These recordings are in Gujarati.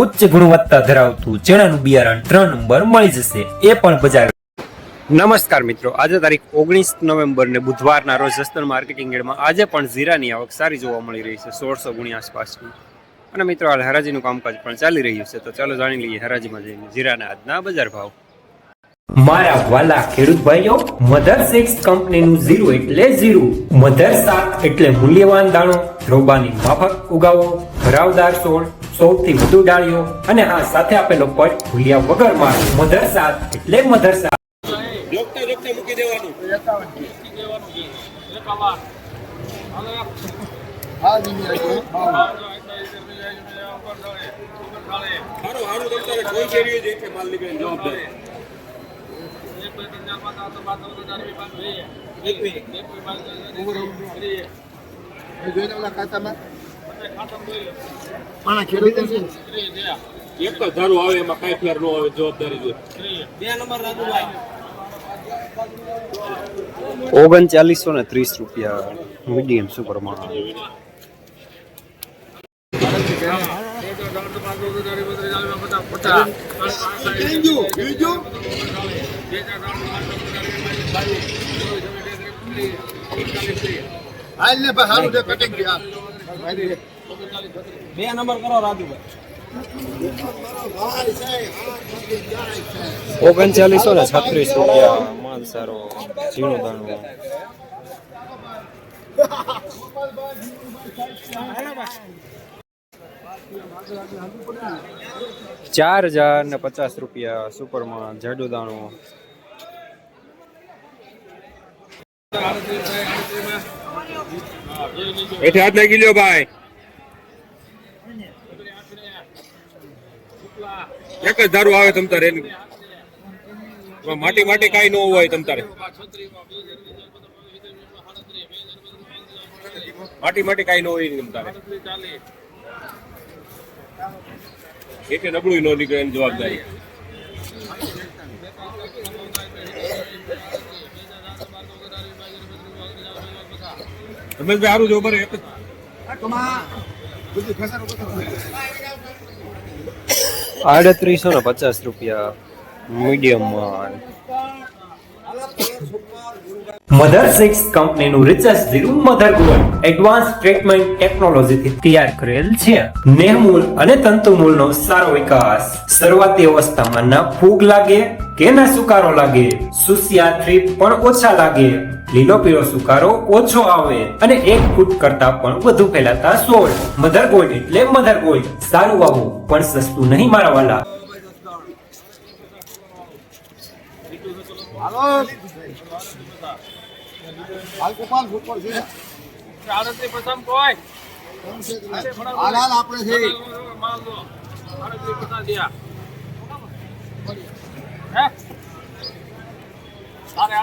ઉચ્ચ ગુણવત્તા ધરાવતું ચણાનું બિયારણ ત્રણ નંબર મળી જશે. એ પણ બજાર નમસ્કાર મિત્રો. આજે તારીખ ઓગણીસ નવેમ્બર ને બુધવારના રોજ જસ્તન માર્કેટિંગ યાર્ડમાં આજે પણ જીરાની આવક સારી જોવા મળી રહી છે સોળસો ગુણી આસપાસની. અને મિત્રો હાલ હરાજીનું કામકાજ પણ ચાલી રહ્યું છે તો ચાલો જાણી લઈએ હરાજીમાં જઈને જીરાના આજના બજાર ભાવ. મારા વાલા ખેડૂત ભાઈઓ મધર સિક્સ કંપનીનું ઝીરો એટલે ઝીરો મધર સાત એટલે મૂલ્યવાન દાણો રોબાની માફક ઉગાવો ભરાવદાર છોડ સૌથી વધુ ડાળીઓ અને હા સાથે આપેલો પોઈન્ટ ભૂલ્યા વગરમાં મધરસાદ એટલે મધર સાત જોગતા જોગતા મૂકી દેવાનું. હારું હારું તમ તારે કોઈ શેરીએ જે કે માલ નીકળે જવાબદાર. એક જ ધારું આવે એમાં કાંઈ ફેર ન આવે જવાબદારી જો ઓગણચાલીસો ને ત્રીસ રૂપિયા મીડિયમ સુપરમાં બે નંબર કરો રાજુભાઈ ઓગણચાલીસો ને છત્રીસ રૂપિયા માલ સારો ઝીણું દાણું ચાર હજાર ને પચાસ રૂપિયા સુપરમાં જાડુ દાણું એઠે હાથ નાખી લ્યો ભાઈ. એક જ ધારું આવે તમ તારે. માટી માટી કાંઈ ન હોય તમ તારે. માટી માટી કાંઈ ન હોય તમ તારે. એકે નબળું ન નીકળે એની જવાબદારી. રમેશભાઈ સારું જો બરે એક જ આડત્રીસો ને પચાસ રૂપિયા મીડિયમ માલ મધર સિક્સ કંપનીનું research zero mother gold advance treatment ટેકનોલોજીથી તૈયાર કરેલ છે. નેહમૂલ અને તંતુમૂલનો સારો વિકાસ. શરૂઆતી અવસ્થામાં ના ફૂગ લાગે કે ના સુકારો લાગે. સુસિયા થ્રીપ પણ ઓછા લાગે. લીલો પીળો સુકારો ઓછો આવે અને એક ફૂટ કરતા પણ વધુ ફેલાતા સોળ. મધર ગોલ્ડ એટલે મધર ગોલ્ડ સારું આવું પણ સસ્તું નહીં મારા વાલા.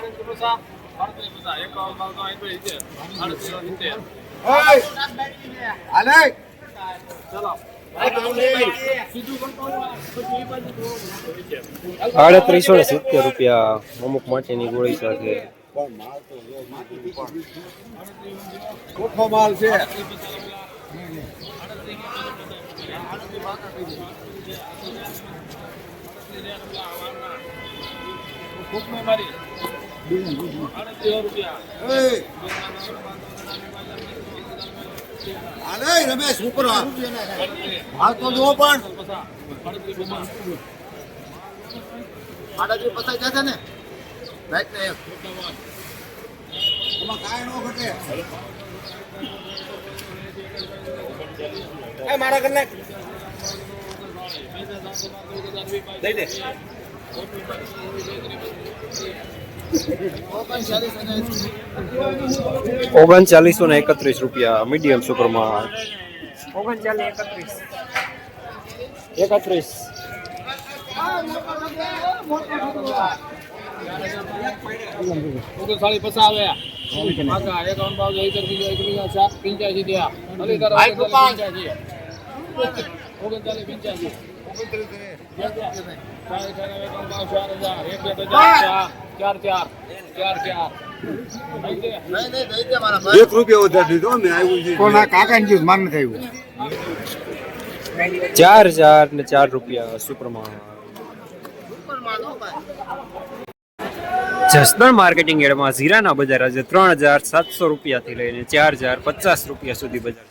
આપણે આડત્રીસ ને સિત્તેર રૂપિયા અમુક માટેની ગોળી સાથે. ચોખ્ખો છે મારી આલે રમેશ ઉપર આ. હાલ તો જુઓ પણ. આડાત્રી પચાસ જશે ને? ને એમાં. કાંઈ ન ઘટે. મારા ઘરને. દઈ દે. ઓગણચાલીસ ઓગણચાલીસો ને એકત્રીસ રૂપિયા મીડિયમ સુપરમાં ઓગણચાલીસ એકત્રીસ એકત્રીસ આવે આગા એકાવન બાવન એકર બીજો એક બીજા સાત પંચ્યાસી થયા ઓગણચાલીસ પંચ્યાસી ઓગણચાલીસ પંચ્યાસી ચાર ચાર. ચાર હજાર એક ચાર ચાર ચાર ચાર રૂપિયા વધારે દીધો મેં આવ્યું છે. કોના કાકાની માન થયું ચાર હજાર ને ચાર રૂપિયા સુપ્રમાણ. જસદણ માર્કેટિંગ એડમાં જીરાના બજાર આજે ત્રણ હજાર સાતસો રૂપિયાથી લઈને ચાર હજાર પચાસ રૂપિયા સુધી બજાર